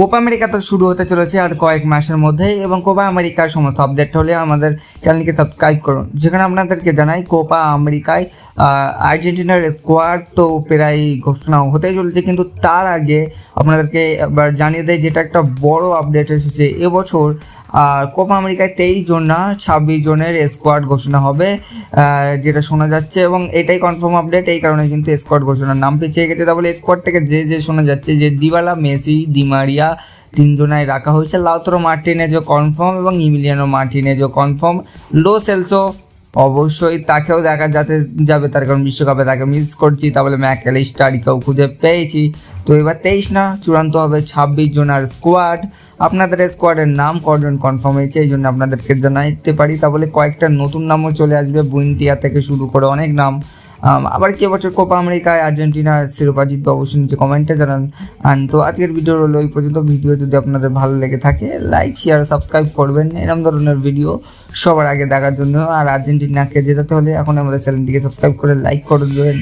Copa America তো শুরু হতে চলেছে আর কয়েক মাসের মধ্যেই এবং কোপা আমেরিকার সমস্ত আপডেট হলে আমাদের চ্যানেলকে সাবস্ক্রাইব করুন। যেখানে আপনাদেরকে জানাই, কোপা আমেরিকায় আর্জেন্টিনার স্কোয়াড তো প্রায় ঘোষণা হতেই চলেছে, কিন্তু তার আগে আপনাদেরকে এবার জানিয়ে দেয় যেটা একটা বড় আপডেট এসেছে, এবছর কোপা আমেরিকায় তেইশ জন না ছাব্বিশ জনের স্কোয়াড ঘোষণা হবে যেটা শোনা যাচ্ছে এবং এটাই কনফার্ম আপডেট এই কারণে কিন্তু স্কোয়াড ঘোষণার নাম পিছিয়ে গেছে। তাহলে স্কোয়াড থেকে যে যে শোনা যাচ্ছে, যে দিবালা, মেসি, ডিমারিয়া তিনজনায় রাখা হয়েছে। লাউতরো মার্টিনেজও কনফার্ম এবং ইমিলিয়ানো মার্টিনেজও কনফার্ম। লো সেলসো অবশ্যই তাকেও দেখা যাতে যাবে, তার কারণ বিশ্বকাপে তাকে মিস করছি। তাহলে ম্যাকেলিস্টারিকেও খুঁজে পেয়েছি। তো এবার তেইশ না, চূড়ান্ত হবে ছাব্বিশ জনের স্কোয়াড আপনাদের স্কোয়াডের নাম কজন কনফার্ম হয়েছে, এই জন্য আপনাদেরকে জানাইতে পারি। তাহলে কয়েকটা নতুন নামও চলে আসবে বুইন্টিয়া থেকে শুরু করে অনেক নাম। আবার কি বছর কোপা আমেরিকায় আর্জেন্টিনা, শিরোপা জিতবে অবশ্যই নিচে কমেন্টে জানান। তো আজকের ভিডিও হলো এই পর্যন্ত। ভিডিও যদি আপনাদের ভালো লেগে থাকে লাইক শেয়ার সাবস্ক্রাইব করবেন। এরকম ধরনের ভিডিও সবার আগে দেখার জন্য। আর আর্জেন্টিনাকে জেতাতে হলে এখন আমাদের চ্যানেলটিকে সাবস্ক্রাইব করে লাইক করে দেবেন।